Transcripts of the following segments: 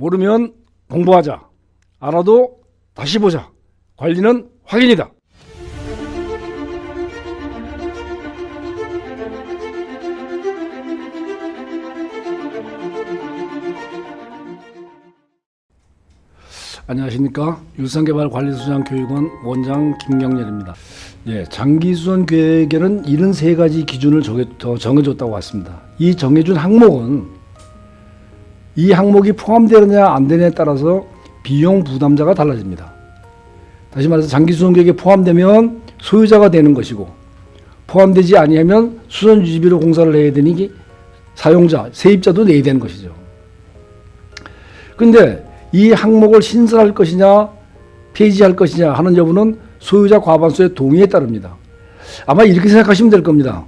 모르면 공부하자. 알아도 다시 보자. 관리는 확인이다. 안녕하십니까. 일산개발관리소장교육원 원장 김경렬입니다. 예, 장기수선 계획에는 73가지 기준을 정해줬다고 했습니다. 이 정해준 항목은 이 항목이 포함되느냐 안 되느냐에 따라서 비용 부담자가 달라집니다. 다시 말해서 장기 수선 계획에 포함되면 소유자가 되는 것이고 포함되지 아니하면 수선 유지비로 공사를 해야 되니 사용자, 세입자도 내야 되는 것이죠. 근데 이 항목을 신설할 것이냐 폐지할 것이냐 하는 여부는 소유자 과반수의 동의에 따릅니다. 아마 이렇게 생각하시면 될 겁니다.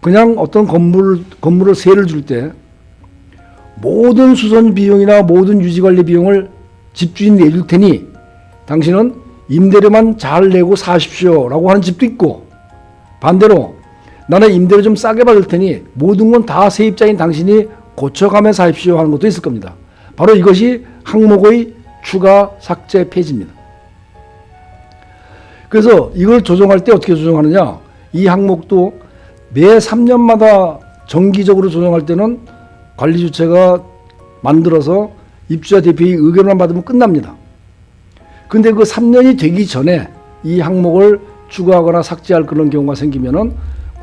그냥 어떤 건물 건물을 세를 줄때 모든 수선 비용이나 모든 유지 관리 비용을 집주인 내줄 테니 당신은 임대료만 잘 내고 사십시오 라고 하는 집도 있고 반대로 나는 임대료 좀 싸게 받을 테니 모든 건 다 세입자인 당신이 고쳐가며 사십시오 하는 것도 있을 겁니다. 바로 이것이 항목의 추가 삭제 폐지입니다. 그래서 이걸 조정할 때 어떻게 조정하느냐? 이 항목도 매 3년마다 정기적으로 조정할 때는 관리 주체가 만들어서 입주자 대표의 의견만 받으면 끝납니다. 근데 그 3년이 되기 전에 이 항목을 추가하거나 삭제할 그런 경우가 생기면은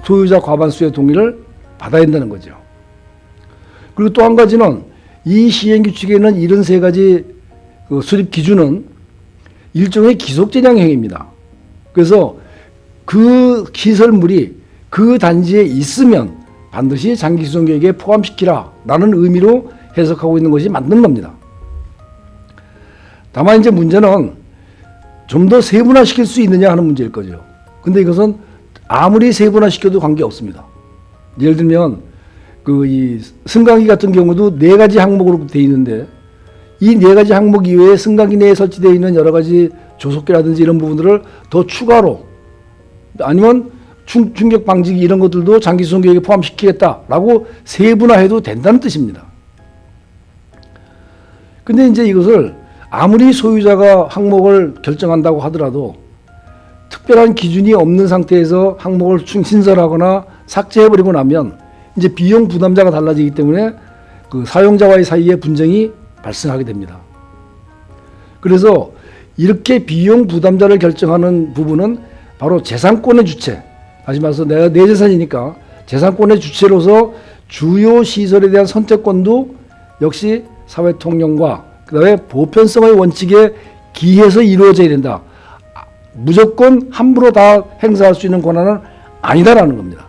소유자 과반수의 동의를 받아야 된다는 거죠. 그리고 또 한 가지는 이 시행 규칙에 있는 73가지 그 수립 기준은 일종의 기속제량 행위입니다. 그래서 그 시설물이 그 단지에 있으면 반드시 장기 수송 계획에 포함시키라라는 의미로 해석하고 있는 것이 맞는 겁니다. 다만 이제 문제는 좀 더 세분화시킬 수 있느냐 하는 문제일 거죠. 근데 이것은 아무리 세분화시켜도 관계 없습니다. 예를 들면 그 이 승강기 같은 경우도 네 가지 항목으로 되어 있는데 이 네 가지 항목 이외에 승강기 내에 설치되어 있는 여러 가지 조속기라든지 이런 부분들을 더 추가로 아니면 충, 충격 방지기 이런 것들도 장기 수송 계획에 포함시키겠다라고 세분화해도 된다는 뜻입니다. 근데 이제 이것을 아무리 소유자가 항목을 결정한다고 하더라도 특별한 기준이 없는 상태에서 항목을 충 신설하거나 삭제해버리고 나면 이제 비용 부담자가 달라지기 때문에 그 사용자와의 사이에 분쟁이 발생하게 됩니다. 그래서 이렇게 비용 부담자를 결정하는 부분은 바로 재산권의 주체. 다시 말해서 내가 내 재산이니까 재산권의 주체로서 주요 시설에 대한 선택권도 역시 사회 통념과 그다음에 보편성의 원칙에 기해서 이루어져야 된다. 무조건 함부로 다 행사할 수 있는 권한은 아니다라는 겁니다.